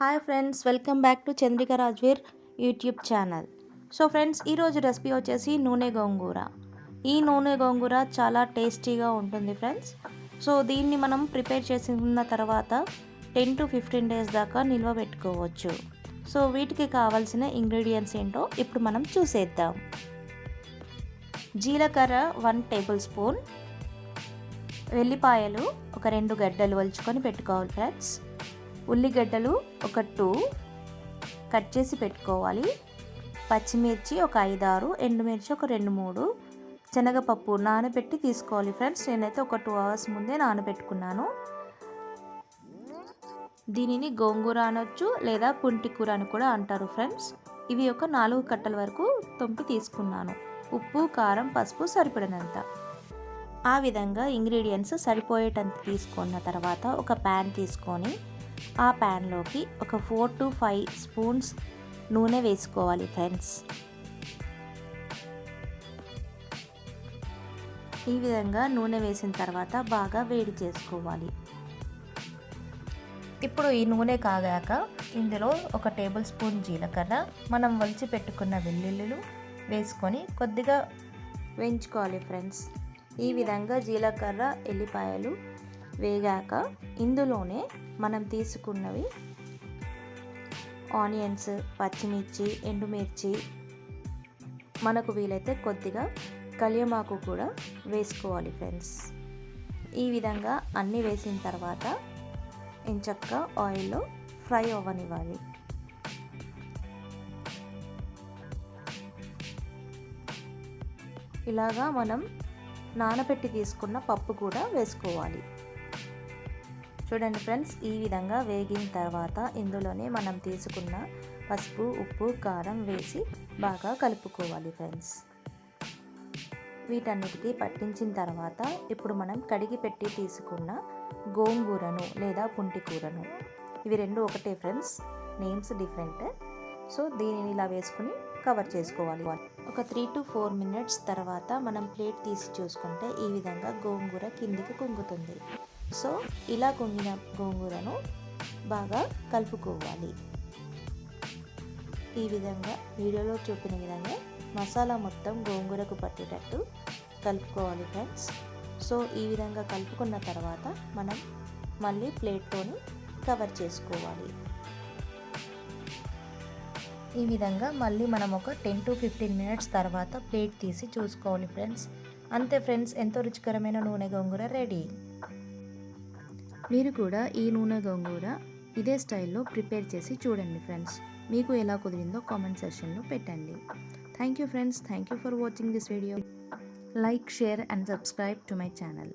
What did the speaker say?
Hi friends welcome back to Chandrika Rajveer YouTube channel. So friends ఈరోజు recipe వచ్చేసి నూనె గోంగూర. ఈ నూనె గోంగూర చాలా టేస్టీగా ఉంటుంది ఫ్రెండ్స్. సో దీన్ని మనం ప్రిపేర్ చేసిన తర్వాత టెన్ టు ఫిఫ్టీన్ డేస్ దాకా నిల్వ పెట్టుకోవచ్చు. సో వీటికి కావాల్సిన ఇంగ్రీడియంట్స్ ఏంటో ఇప్పుడు మనం చూసేద్దాం. జీలకర్ర వన్ టేబుల్ స్పూన్. వెల్లిపాయలు ఒక రెండు గడ్డలు వలుచుకొని పెట్టుకోవాలి ఫ్రెండ్స్. ఉల్లిగడ్డలు ఒక టూ కట్ చేసి పెట్టుకోవాలి. పచ్చిమిర్చి ఒక ఐదారు ఎండుమిర్చి ఒక రెండు మూడు శనగపప్పు నానబెట్టి తీసుకోవాలి ఫ్రెండ్స్. నేనైతే ఒక టూ అవర్స్ ముందే నానబెట్టుకున్నాను. దీనిని గోంగూర అనొచ్చు లేదా పుంటి కూర అని కూడా అంటారు ఫ్రెండ్స్. ఇవి ఒక నాలుగు కట్టల వరకు తొంపి తీసుకున్నాను. ఉప్పు కారం పసుపు సరిపడినంత. ఆ విధంగా ఇంగ్రీడియంట్స్ సరిపోయేటంత తీసుకున్న తర్వాత ఒక ప్యాన్ తీసుకొని ఆ ప్యాన్లోకి ఒక ఫోర్ టు ఫైవ్ స్పూన్స్ నూనె వేసుకోవాలి ఫ్రెండ్స్ ఈ విధంగా నూనె వేసిన తర్వాత బాగా వేడి చేసుకోవాలి. ఇప్పుడు ఈ నూనె కాగాక ఇందులో ఒక టేబుల్ స్పూన్ జీలకర్ర మనం వలిచి పెట్టుకున్న వెల్లుల్లిలు వేసుకొని కొద్దిగా వేయించుకోవాలి ఫ్రెండ్స్ ఈ విధంగా జీలకర్ర ఎల్లిపాయలు వేగాక ఇందులోనే మనం తీసుకున్నవి ఆనియన్స్ పచ్చిమిర్చి ఎండుమిర్చి. మనకు వీలైతే కొద్దిగా కలియమాకు కూడా వేసుకోవాలి ఫ్రెండ్స్. ఈ విధంగా అన్నీ వేసిన తర్వాత ఇంచక్క ఆయిల్లో ఫ్రై అవ్వనివ్వాలి. ఇలాగా మనం నానబెట్టి తీసుకున్న పప్పు కూడా వేసుకోవాలి. చూడండి ఫ్రెండ్స్ ఈ విధంగా వేగిన తర్వాత ఇందులోనే మనం తీసుకున్న పసుపు ఉప్పు కారం వేసి బాగా కలుపుకోవాలి ఫ్రెండ్స్. వీటన్నిటికీ పట్టించిన తర్వాత ఇప్పుడు మనం కడిగి పెట్టి తీసుకున్న గోంగూరను లేదా పుంటికూరను ఇవి రెండు ఒకటే ఫ్రెండ్స్ నేమ్స్ డిఫరెంట్. సో దీనిని ఇలా వేసుకుని కవర్ చేసుకోవాలి. ఒక త్రీ టు ఫోర్ మినిట్స్ తర్వాత మనం ప్లేట్ తీసి చూసుకుంటే ఈ విధంగా గోంగూర కిందికి కుంగుతుంది. సో ఇలా కొంగిన గోంగూరను బాగా కలుపుకోవాలి. ఈ విధంగా వీడియోలో చూపిన విధంగా మసాలా మొత్తం గోంగూరకు పట్టేటట్టు కలుపుకోవాలి ఫ్రెండ్స్. సో ఈ విధంగా కలుపుకున్న తర్వాత మనం మళ్ళీ ప్లేట్తోని కవర్ చేసుకోవాలి. ఈ విధంగా మళ్ళీ మనం ఒక టెన్ టు ఫిఫ్టీన్ మినిట్స్ తర్వాత ప్లేట్ తీసి చూసుకోవాలి ఫ్రెండ్స్. అంతే ఫ్రెండ్స్ ఎంతో రుచికరమైన నూనె గోంగూర రెడీ. మీరు కూడా ఈ నూనె గోంగూర ఇదే స్టైల్లో ప్రిపేర్ చేసి చూడండి ఫ్రెండ్స్. మీకు ఎలా కుదిరిందో కామెంట్ సెక్షన్లో పెట్టండి. Thank you friends. Thank you for watching this video. Like share and subscribe to my channel.